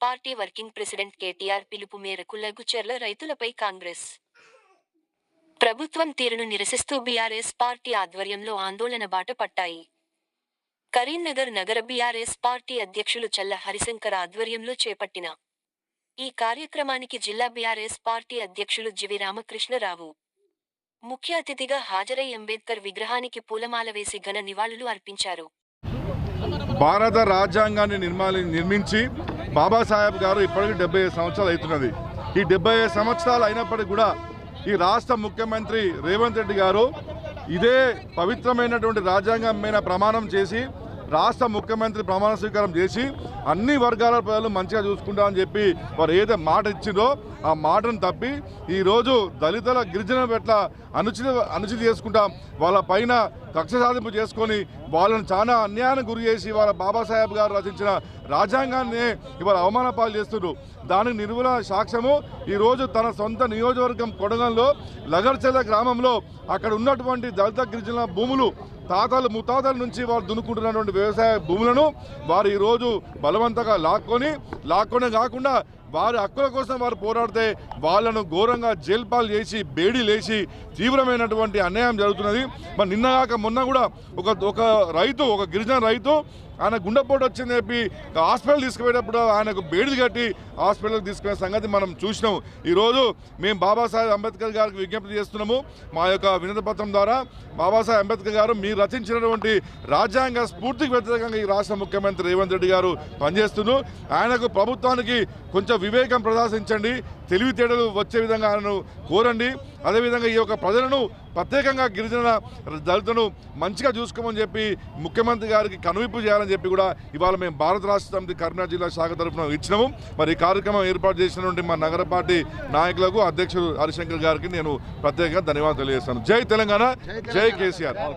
Party working president KTR పిలుపు మేరకు లఘుచర్ల రైతులపై కాంగ్రెస్ ప్రభుత్వం తీరును నిరసిస్తూ బీఆర్ఎస్ పార్టీ ఆధ్వర్యంలో ఆందోళన బాట పట్టాయి. కరీంనగర్ నగర బీఆర్ఎస్ పార్టీ అధ్యక్షులు చల్ల హరిశంకర్ ఆధ్వర్యంలో చేపట్టిన ఈ కార్యక్రమానికి జిల్లా బీఆర్ఎస్ పార్టీ అధ్యక్షులు జివి రామకృష్ణరావు ముఖ్య అతిథిగా హాజరై అంబేద్కర్ విగ్రహానికి పూలమాల వేసి ఘన నివాళులు అర్పించారు. భారత రాజ్యాంగాన్ని నిర్మాలి నిర్మించి బాబాసాహెబ్ గారు ఇప్పటికి డెబ్బై ఐదు సంవత్సరాలు అవుతున్నది. ఈ డెబ్బై ఐదు సంవత్సరాలు అయినప్పటికీ కూడా ఈ రాష్ట్ర ముఖ్యమంత్రి రేవంత్ రెడ్డి గారు ఇదే పవిత్రమైనటువంటి రాజ్యాంగం మీద ప్రమాణం చేసి రాష్ట్ర ముఖ్యమంత్రి ప్రమాణ స్వీకారం చేసి అన్ని వర్గాల ప్రజలు మంచిగా చూసుకుంటామని చెప్పి వారు ఏదైతే మాట ఇచ్చిందో ఆ మాటను తప్పి ఈరోజు దళితుల గిరిజన పట్ల అనుచిత అనుచిత చేసుకుంటాం వాళ్ళ పైన కక్ష సాధింపు చేసుకొని వాళ్ళని చాలా అన్యాయానికి గురి చేసి వాళ్ళ బాబాసాహెబ్ గారు రచించిన రాజ్యాంగాన్ని ఇవాళ అవమాన పాలు చేస్తున్నారు దానికి నిర్మూల సాక్ష్యము ఈరోజు తన సొంత నియోజకవర్గం కొడగంలో లగర్చెల గ్రామంలో అక్కడ ఉన్నటువంటి దళిత గిరిజన భూములు తాతలు ముత్తాతల నుంచి వారు దున్నుకుంటున్నటువంటి వ్యవసాయ భూములను వారు ఈరోజు బలవంతంగా లాక్కొని లాక్కొనే కాకుండా వారి హక్కుల కోసం వారు పోరాడితే వాళ్ళను ఘోరంగా జైల్పాలు చేసి బేడీ లేచి తీవ్రమైనటువంటి అన్యాయం జరుగుతున్నది. మరి నిన్నగాక మొన్న కూడా ఒక ఒక రైతు ఒక గిరిజన రైతు ఆయన గుండెపోటు వచ్చింది చెప్పి హాస్పిటల్ తీసుకుపోయేటప్పుడు ఆయనకు బేడిది కట్టి హాస్పిటల్కి తీసుకునే సంగతి మనం చూసినాం. ఈరోజు మేము బాబాసాహెబ్ అంబేద్కర్ గారికి విజ్ఞప్తి చేస్తున్నాము. మా యొక్క వినతిపత్రం ద్వారా బాబాసాహెబ్ అంబేద్కర్ గారు మీరు రచించినటువంటి రాజ్యాంగ స్ఫూర్తికి వ్యతిరేకంగా ఈ రాష్ట్ర ముఖ్యమంత్రి రేవంత్ రెడ్డి గారు పనిచేస్తున్నారు. ఆయనకు ప్రభుత్వానికి కొంచెం వివేకం ప్రదర్శించండి. తెలివితేటలు వచ్చే విధంగా ఆయనను కోరండి. అదేవిధంగా ఈ యొక్క ప్రజలను ప్రత్యేకంగా గిరిజన దళితులను మంచిగా చూసుకోమని చెప్పి ముఖ్యమంత్రి గారికి కనువిప్పు చేయాలని చెప్పి కూడా ఇవాళ మేము భారత రాష్ట్ర సమితి కరీంనగర్ జిల్లా శాఖ తరఫున ఇచ్చినాము. మరి ఈ కార్యక్రమం ఏర్పాటు చేసినటువంటి మా నగర పార్టీ నాయకులకు అధ్యక్షుడు హరిశంకర్ గారికి నేను ప్రత్యేకంగా ధన్యవాదాలు తెలియజేస్తాను. జై తెలంగాణ. జై కేసీఆర్.